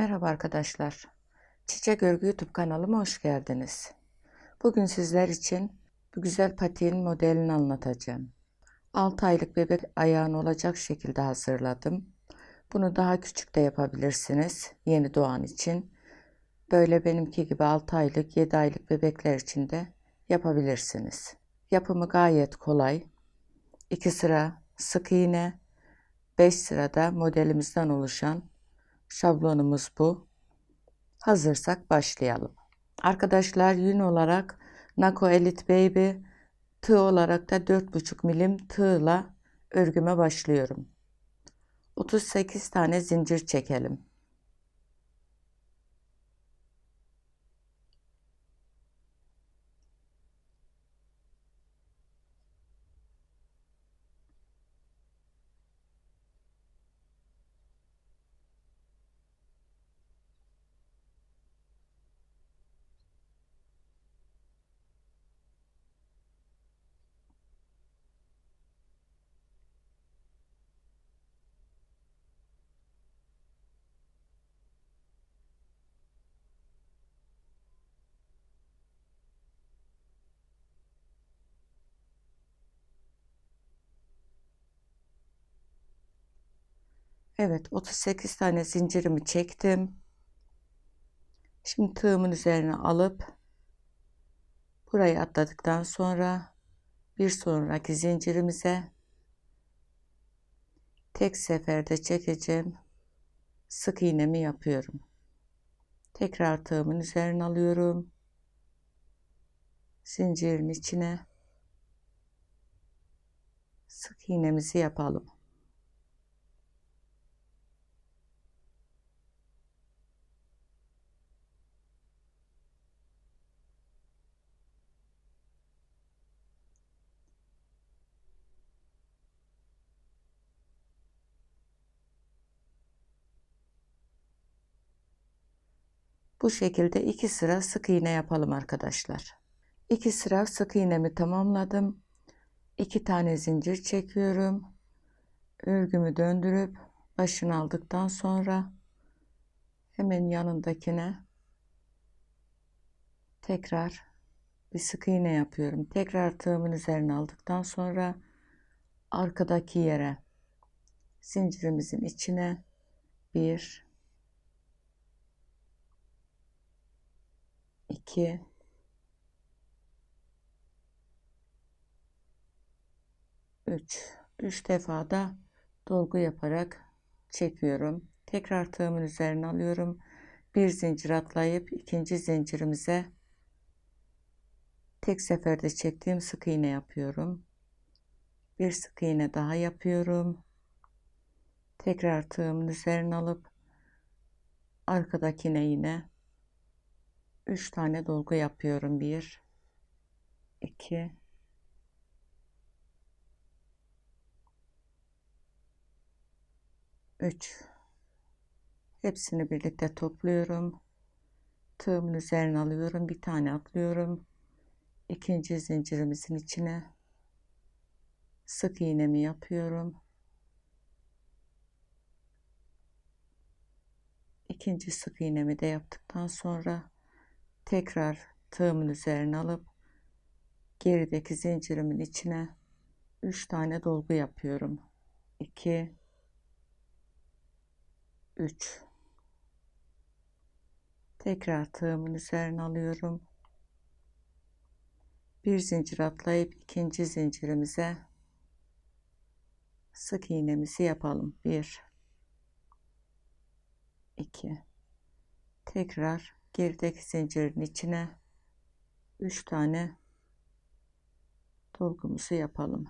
Merhaba arkadaşlar. Çiçek Örgü YouTube kanalıma hoş geldiniz. Bugün sizler için bu güzel patiğin modelini anlatacağım. 6 aylık bebek ayağın olacak şekilde hazırladım. Bunu daha küçük de yapabilirsiniz yeni doğan için. Böyle benimki gibi 6 aylık 7 aylık bebekler için de yapabilirsiniz. Yapımı gayet kolay. 2 sıra sık iğne, 5 sırada modelimizden oluşan Şablonumuz bu. Hazırsak başlayalım. Arkadaşlar yün olarak Nako Elite Baby, tığ olarak da 4,5 milim tığla örgüme başlıyorum. 38 tane zincir çekelim. Evet 38 tane zincirimi çektim. Şimdi tığımın üzerine alıp burayı atladıktan sonra bir sonraki zincirimize tek seferde çekeceğim sık iğnemi yapıyorum. Tekrar tığımın üzerine alıyorum. Zincirin içine sık iğnemizi yapalım. Bu şekilde iki sıra sık iğne yapalım arkadaşlar. İki sıra sık iğnemi tamamladım. İki tane zincir çekiyorum. Örgümü döndürüp başını aldıktan sonra hemen yanındakine tekrar bir sık iğne yapıyorum. Tekrar tığımın üzerine aldıktan sonra arkadaki yere zincirimizin içine bir 2 3 3 defa da dolgu yaparak çekiyorum. Tekrar tığımın üzerine alıyorum. Bir zincir atlayıp ikinci zincirimize tek seferde çektiğim sık iğne yapıyorum. Bir sık iğne daha yapıyorum. Tekrar tığımın üzerine alıp arkadakine yine 3 tane dolgu yapıyorum. 1 2 3 Hepsini birlikte topluyorum. Tığımın üzerine alıyorum. Bir tane atlıyorum. İkinci zincirimizin içine sık iğnemi yapıyorum. İkinci sık iğnemi de yaptıktan sonra tekrar tığımın üzerine alıp gerideki zincirimin içine 3 tane dolgu yapıyorum. 2 3 Tekrar tığımın üzerine alıyorum. Bir zincir atlayıp ikinci zincirimize sık iğnemizi yapalım. 1 2 Tekrar gerideki zincirin içine 3 tane dolgumuzu yapalım.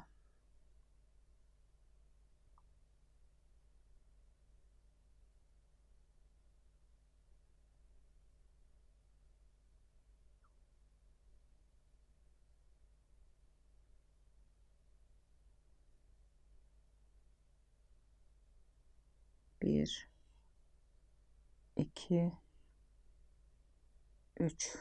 Bir, iki, 3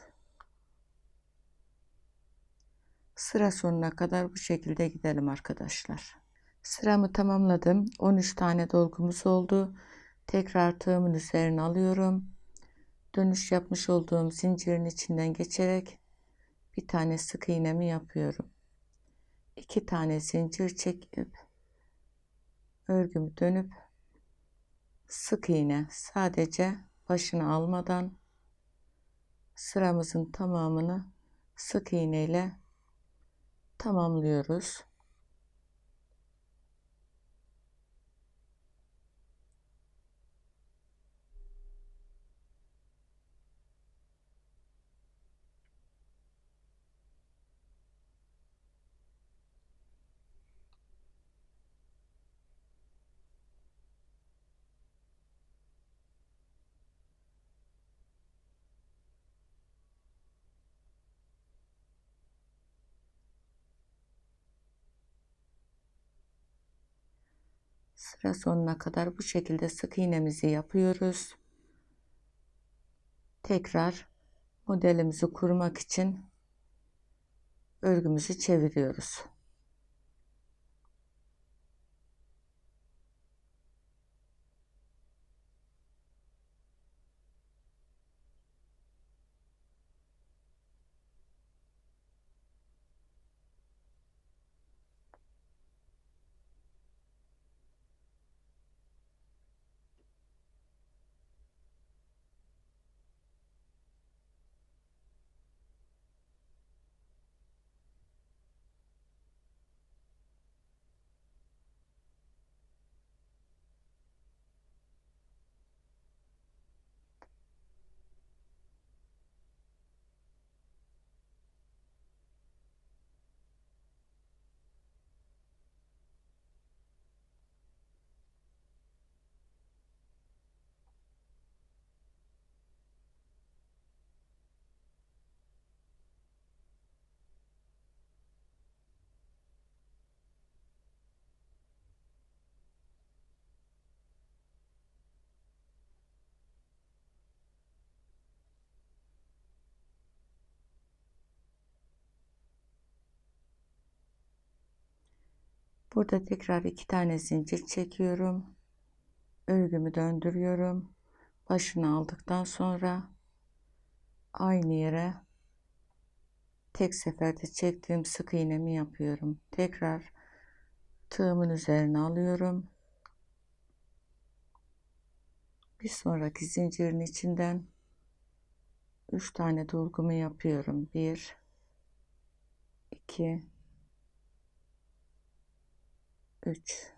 sıra sonuna kadar bu şekilde gidelim arkadaşlar sıramı tamamladım 13 tane dolgumuz oldu Tekrar tığımın üzerine alıyorum. Dönüş yapmış olduğum zincirin içinden geçerek bir tane sık iğnemi yapıyorum. İki tane zincir çekip örgümü dönüp sık iğne sadece başını almadan sıramızın tamamını sık iğne ile tamamlıyoruz. Sıra sonuna kadar bu şekilde sık iğnemizi yapıyoruz. Tekrar modelimizi kurmak için örgümüzü çeviriyoruz. Burada tekrar iki tane zincir çekiyorum. Örgümü döndürüyorum. Başını aldıktan sonra aynı yere tek seferde çektiğim sık iğnemi yapıyorum. Tekrar tığımın üzerine alıyorum. Bir sonraki zincirin içinden 3 tane dolgumu yapıyorum. 1 2 3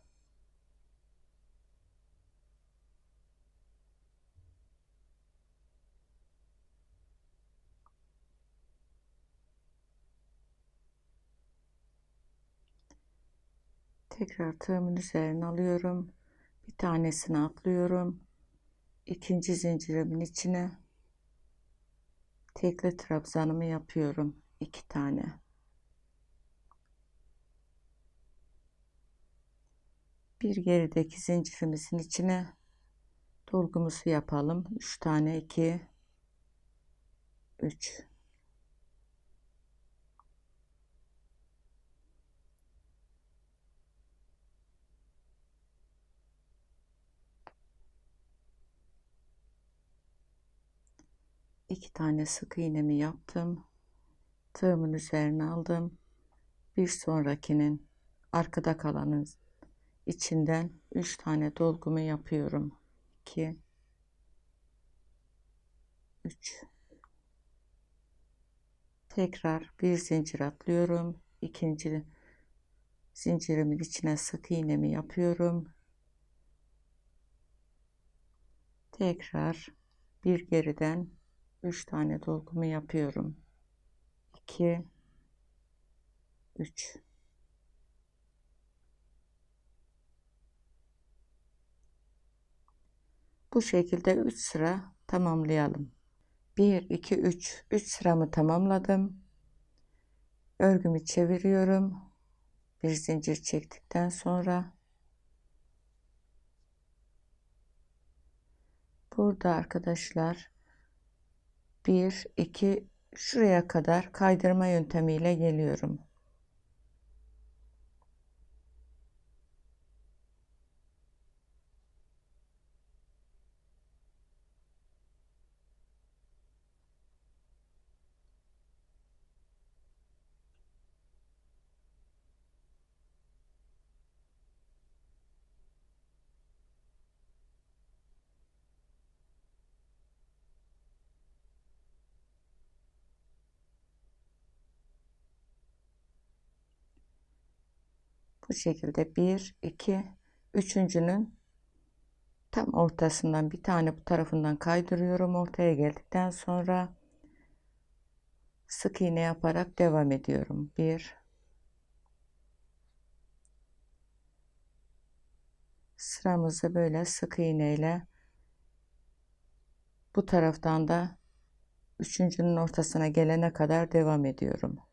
Tekrar tığımın üzerine alıyorum. Bir tanesini atlıyorum. İkinci zincirimin içine tekli trabzanımı yapıyorum. iki tane. Bir gerideki zincirimizin içine dolgumuzu yapalım. 3 tane 2 3 iki tane sık iğnemi yaptım. Tığımın üzerine aldım. Bir sonrakinin arkada kalanın içinden 3 tane dolgumu yapıyorum. 2 3 Tekrar bir zincir atlıyorum. ikinci zincirimin içine sık iğnemi yapıyorum. Tekrar bir geriden 3 tane dolgumu yapıyorum. 2 3 Bu şekilde 3 sıra tamamlayalım. 1 2 3 3 sıramı tamamladım. Örgümü çeviriyorum. Bir zincir çektikten sonra burada arkadaşlar 1 2 şuraya kadar kaydırma yöntemiyle geliyorum. Bu şekilde bir, iki, üçüncünün tam ortasından bir tane bu tarafından kaydırıyorum. Ortaya geldikten sonra sık iğne yaparak devam ediyorum. Bir, sıramızı böyle sık iğne ile bu taraftan da üçüncünün ortasına gelene kadar devam ediyorum.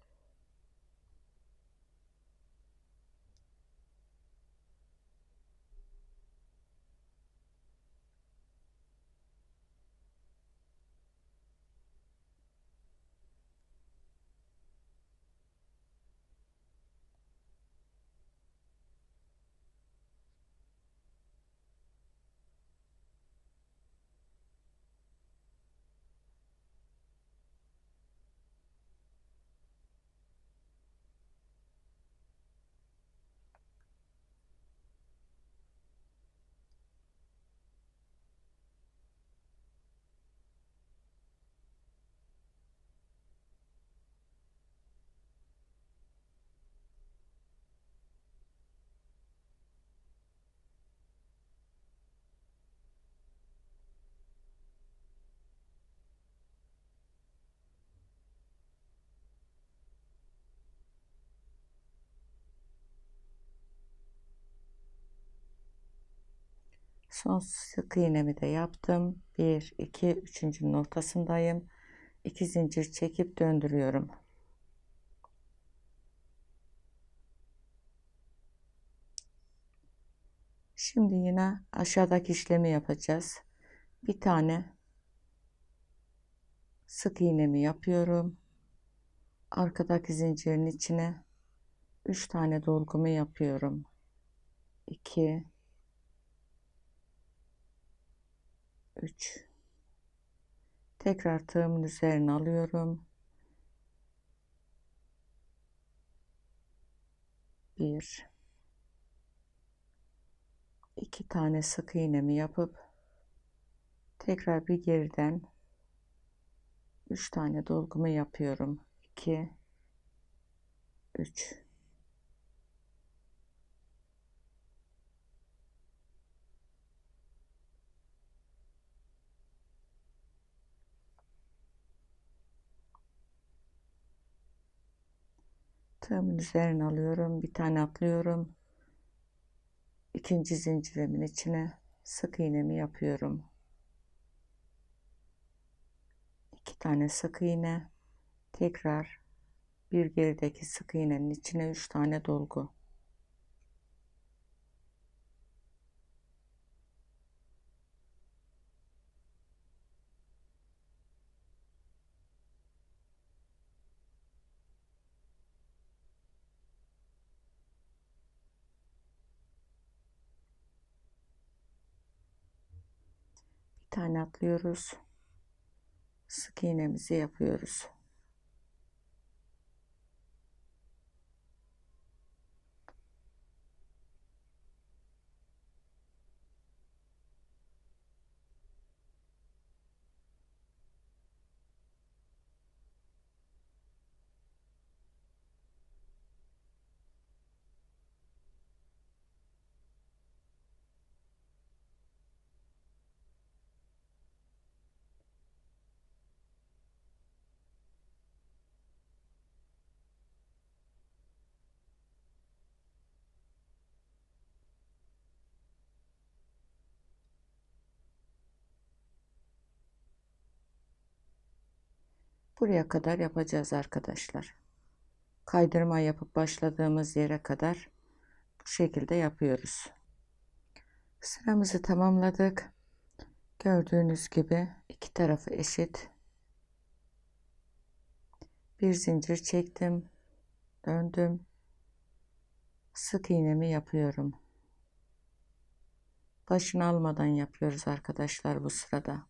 Son sık iğnemi de yaptım. 1, 2, üçüncünün ortasındayım. 2 zincir çekip döndürüyorum. Şimdi yine aşağıdaki işlemi yapacağız. Bir tane sık iğnemi yapıyorum. Arkadaki zincirin içine 3 tane dolgumu yapıyorum. 2 3 tekrar tığımın üzerine alıyorum. 1 2 tane sık iğnemi yapıp tekrar bir geriden 3 tane dolgumu yapıyorum. 2 3 tığımın üzerine alıyorum bir tane atlıyorum. İkinci zincirimin içine sık iğnemi yapıyorum. İki tane sık iğne tekrar bir gerideki sık iğnenin içine üç tane dolgu tane atlıyoruz. Sık iğnemizi yapıyoruz. Buraya kadar yapacağız arkadaşlar. Kaydırma yapıp başladığımız yere kadar bu şekilde yapıyoruz. Sıramızı tamamladık. Gördüğünüz gibi iki tarafı eşit. Bir zincir çektim. Döndüm. Sık iğnemi yapıyorum. Başını almadan yapıyoruz arkadaşlar bu sırada.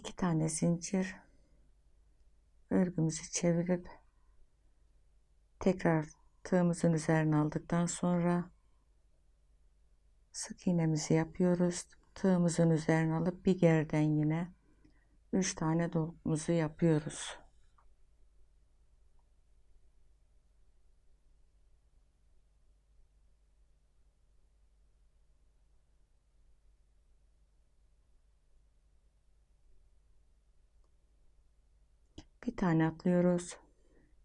İki tane zincir örgümüzü çevirip tekrar tığımızın üzerine aldıktan sonra sık iğnemizi yapıyoruz. Tığımızın üzerine alıp bir geriden yine 3 tane dolgumuzu yapıyoruz. Tane atlıyoruz.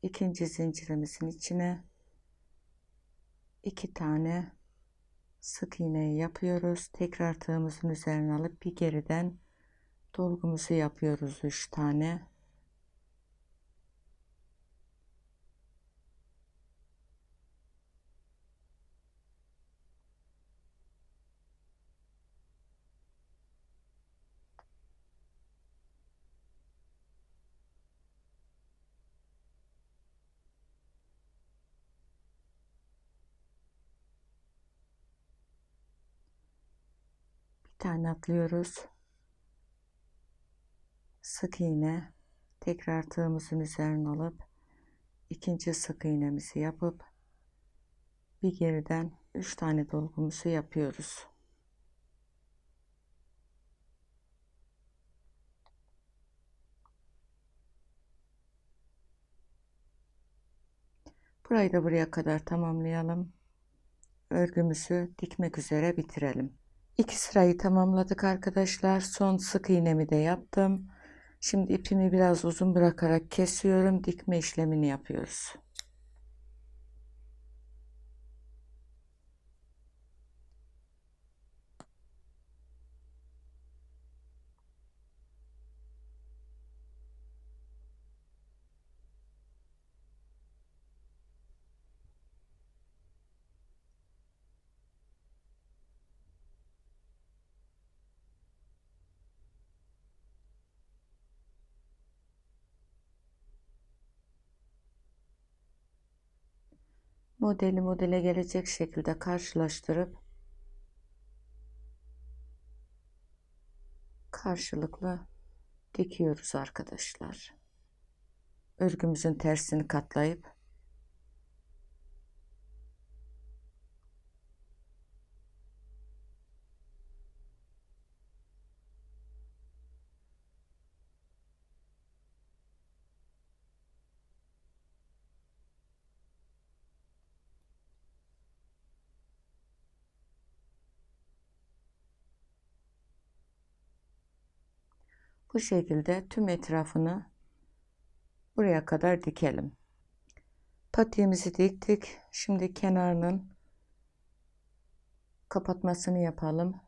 İkinci zincirimizin içine iki tane sık iğneyi yapıyoruz. Tekrar tığımızın üzerine alıp bir geriden dolgumuzu yapıyoruz 3 tane. Tane atlıyoruz sık iğne tekrar tığımızın üzerine alıp ikinci sık iğnemizi yapıp bir geriden 3 tane dolgumuzu yapıyoruz. Burayı da buraya kadar tamamlayalım. Örgümüzü dikmek üzere bitirelim. İki sırayı tamamladık arkadaşlar. Son sık iğnemi de yaptım. Şimdi ipimi biraz uzun bırakarak kesiyorum. Dikme işlemini yapıyoruz. Modeli modele gelecek şekilde karşılaştırıp karşılıklı dikiyoruz arkadaşlar. Örgümüzün tersini katlayıp Bu şekilde tüm etrafını buraya kadar dikelim. Patiğimizi diktik. Şimdi kenarının kapatmasını yapalım.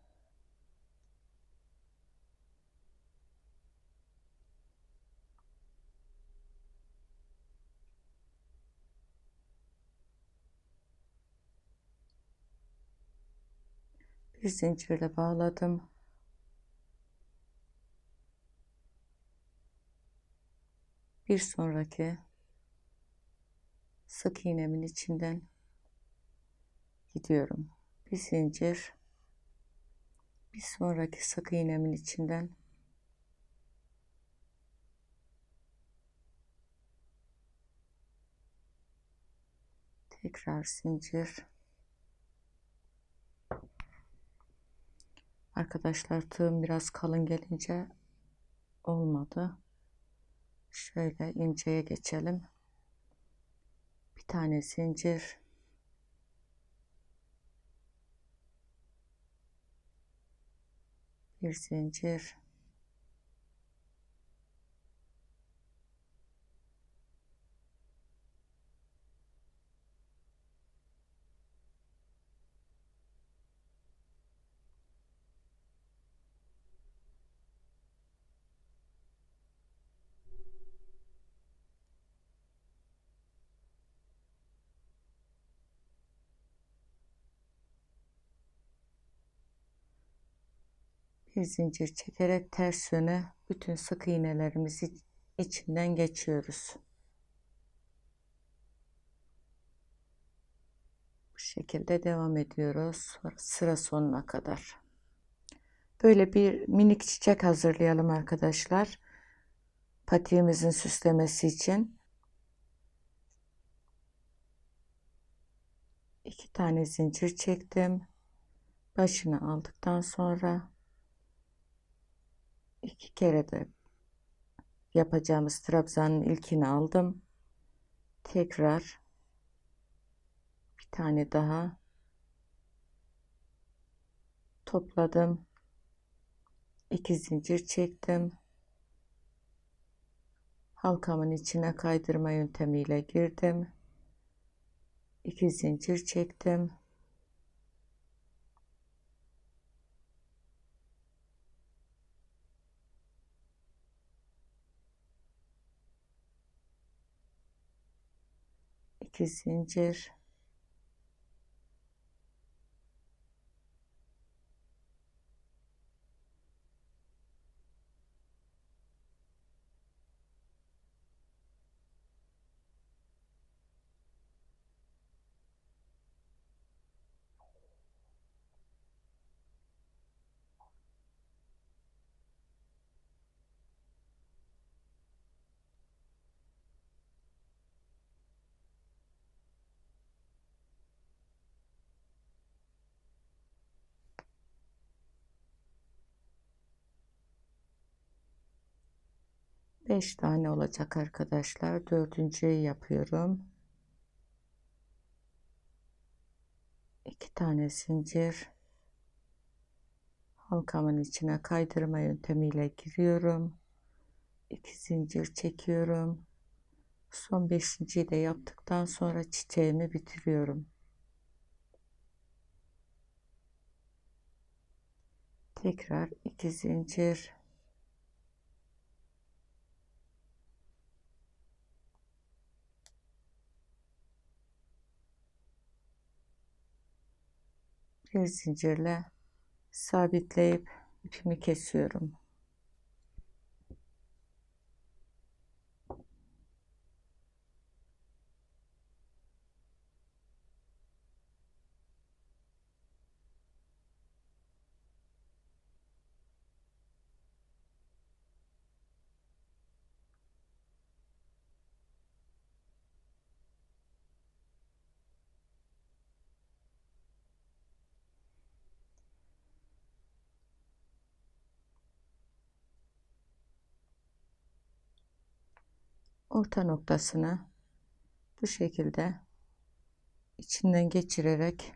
Bir zincirle bağladım. Bir sonraki sık iğnemin içinden gidiyorum. Bir zincir bir sonraki sık iğnemin içinden tekrar zincir arkadaşlar tığım biraz kalın gelince olmadı şöyle inceye geçelim. Bir tane zincir. Bir zincir bir zincir çekerek ters yöne bütün sık iğnelerimizi içinden geçiyoruz. Bu şekilde devam ediyoruz sıra sonuna kadar. Böyle bir minik çiçek hazırlayalım arkadaşlar. Patiğimizin süslemesi için. iki tane zincir çektim. Başını aldıktan sonra iki kere de yapacağımız trabzanın ilkini aldım. Tekrar bir tane daha topladım. iki zincir çektim. Halkamın içine kaydırma yöntemiyle girdim. 2 zincir çektim. İki zincir Beş tane olacak arkadaşlar. Dördüncüyü yapıyorum. iki tane zincir halkamın içine kaydırma yöntemiyle giriyorum. 2 zincir çekiyorum. Son beşinciyi de yaptıktan sonra çiçeğimi bitiriyorum. Tekrar 2 zincir bir zincirle sabitleyip ipimi kesiyorum. Orta noktasını bu şekilde içinden geçirerek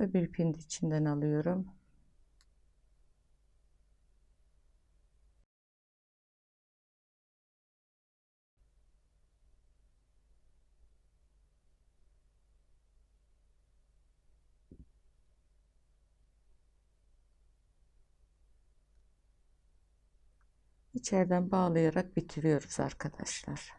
öbür ipin içinden alıyorum. İçeriden bağlayarak bitiriyoruz arkadaşlar.